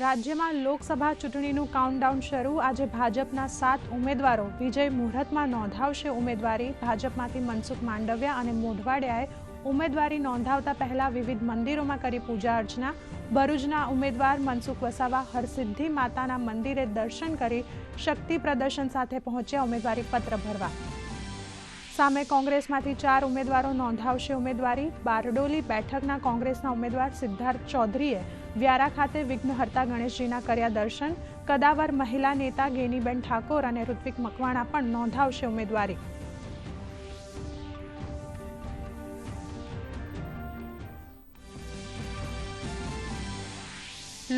રાજ્યમાં લોકસભા ચૂંટણીનું કાઉન્ટડાઉન શરૂ. આજે ભાજપના સાત ઉમેદવારો. વિજય મુહૂર્તમાં નોંધાવશે ઉમેદવારી. ભાજપમાંથી મનસુખ માંડવિયા અને મોઢવાડિયાએ ઉમેદવારી નોંધાવતા પહેલા વિવિધ મંદિરોમાં કરી પૂજા અર્ચના. ભરૂચના ઉમેદવાર મનસુખ વસાવા હરસિદ્ધિ માતાના મંદિરે દર્શન કરી શક્તિ પ્રદર્શન સાથે પહોંચ્યા ઉમેદવારી પત્ર ભરવા. સામે કોંગ્રેસમાંથી ચાર ઉમેદવારો નોંધાવશે ઉમેદવારી. બારડોલી બેઠકના કોંગ્રેસના ઉમેદવાર સિદ્ધાર્થ ચૌધરીએ વ્યારા ખાતે વિઘ્નહર્તા ગણેશજીના કર્યા દર્શન, કદાવર મહિલા નેતા ગેનીબેન ઠાકોર અને ઋત્વિક મકવાણા પણ નોંધાવશે ઉમેદવારી.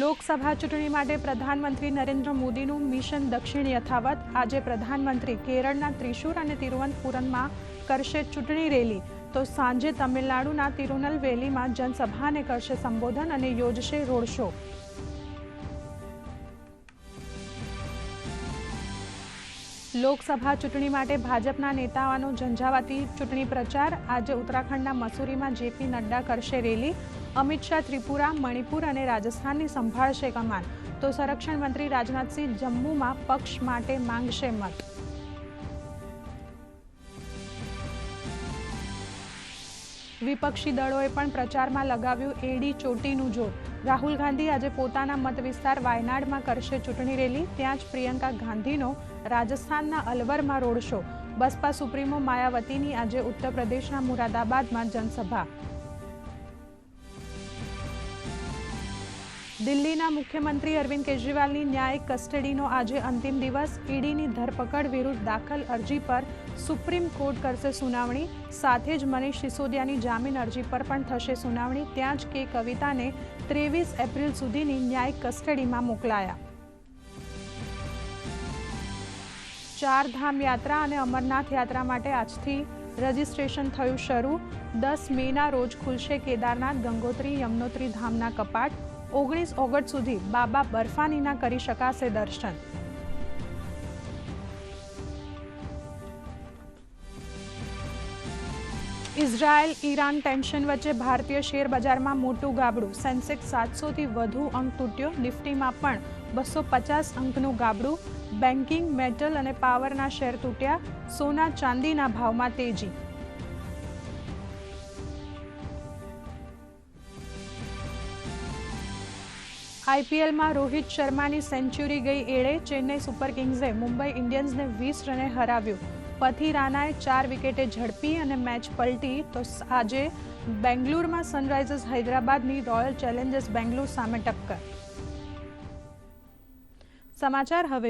લોકસભા ચૂંટણી માટે પ્રધાનમંત્રી નરેન્દ્ર મોદીનું મિશન દક્ષિણ યથાવત. આજે પ્રધાનમંત્રી કેરળના ત્રિશુર અને તિરુવનંતપુરમમાં કરશે ચૂંટણી રેલી. તો સાંજે તમિલનાડુના તિરુનલવેલીમાં જનસભાને કરશે સંબોધન અને યોજશે રોડ શો. લોકસભા ચૂંટણી માટે ભાજપના નેતાઓનો ઝંઝાવાતી ચૂંટણી પ્રચાર. આજે ઉત્તરાખંડના મસૂરીમાં જેપી નડ્ડા કરશે રેલી. અમિત શાહ ત્રિપુરા, મણિપુર અને રાજસ્થાનની સંભાળશે કમાન. તો સંરક્ષણ મંત્રી રાજનાથસિંહ જમ્મુમાં પક્ષ માટે માંગશે મત. વિપક્ષી દળોએ પણ પ્રચારમાં લગાવ્યું એડી ચોટીનું જોર. રાહુલ ગાંધી આજે પોતાના મત વિસ્તાર વાયનાડમાં કરશે ચૂંટણી રેલી. ત્યાં જ પ્રિયંકા ગાંધીનો રાજસ્થાનના અલવરમાં રોડ શો. બસપા સુપ્રીમો માયાવતીની આજે ઉત્તર પ્રદેશના મુરાદાબાદમાં જનસભા. દિલ્હીના મુખ્યમંત્રી અરવિંદ કેજરીવાલની ન્યાયિક કસ્ટડીનો આજે અંતિમ દિવસ. ઈડીની ધરપકડ વિરુદ્ધ દાખલ અરજી પર સુપ્રીમ કોર્ટ કરશે સુનાવણી. સાથે જ મનીષ સિસોદિયાની જામીન અરજી પર પણ થશે સુનાવણી. ત્યાં જ કે કવિતાને ત્રેવીસ એપ્રિલ સુધીની ન્યાયિક કસ્ટડીમાં મોકલાયા. ચારધામ યાત્રા અને અમરનાથ યાત્રા માટે આજથી રજીસ્ટ્રેશન થયું શરૂ. દસ મેના રોજ ખુલશે કેદારનાથ, ગંગોત્રી, યમનોત્રી ધામના કપાટ. ઓગણીસ ઓગસ્ટ સુધી બાબા બર્ફાનીના કરી શકાશે દર્શન. ઇઝરાયલ, ઈરાન ટેન્શન વચ્ચે ભારતીય શેર બજારમાં મોટું ગાબડું. સેન્સેક્સ સાતસોથી વધુ અંક તૂટ્યો. નિફ્ટીમાં પણ બસો પચાસ અંકનું ગાબડું. બેન્કિંગ, મેટલ અને પાવરના શેર તૂટ્યા. સોના ચાંદીના ભાવમાં તેજી. આઈપીએલમાં રોહિત શર્માની સેન્ચુરી ગઈ એળે ચેન્નઈ સુપર કિંગ્સે મુંબઈ ઇન્ડિયન્સને વીસ રને હરાવ્યું. પથી રાનાએ ચાર વિકેટે ઝડપી અને મેચ પલટી તો આજે બેંગ્લુરમાં સનરાઇઝર્સ હૈદરાબાદની રોયલ ચેલેન્જર્સ બેંગ્લુર સામે ટક્કર. સમાચાર હવે